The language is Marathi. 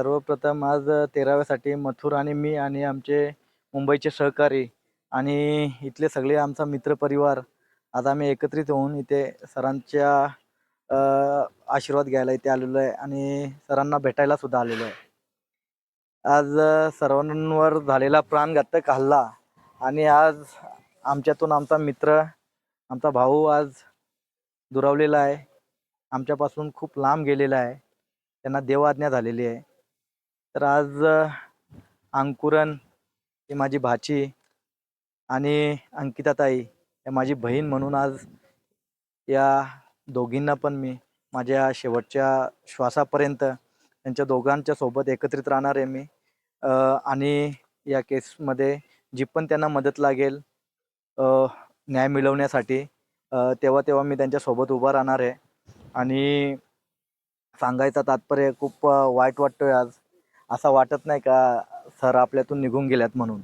सर्वप्रथम आज तेराव्यासाठी मथुर आणि मी आणि आमचे मुंबईचे सहकारी आणि इथले सगळे आमचा मित्रपरिवार आज आम्ही एकत्रित होऊन इथे सरांच्या आशीर्वाद घ्यायला इथे आलेलो आहे आणि सरांना भेटायला सुद्धा आलेलो आहे. आज सर्वांवर झालेला प्राणघातक हल्ला आणि आज आमच्यातून आमचा मित्र आमचा भाऊ आज दुरावलेला आहे. आमच्यापासून खूप लांब गेलेला आहे. त्यांना देवाज्ञा झालेली आहे. तर आज अंकुरण अंकुरन ही माझी भाची आणि अंकिताताई या माझी बहीण म्हणून आज या दोघींना पण मी माझ्या शेवटच्या श्वासापर्यंत त्यांच्या दोघांच्या सोबत एकत्रित राहणार आहे मी. आणि या केसमध्ये जी पण त्यांना मदत लागेल न्याय मिळवण्यासाठी तेव्हा तेव्हा मी त्यांच्यासोबत उभा राहणार आहे. आणि सांगायचं तात्पर्य खूप वाईट वाईट वाटतोय आज. असं वाटत नाही का सर आपल्यातून निघून गेल्यात म्हणून?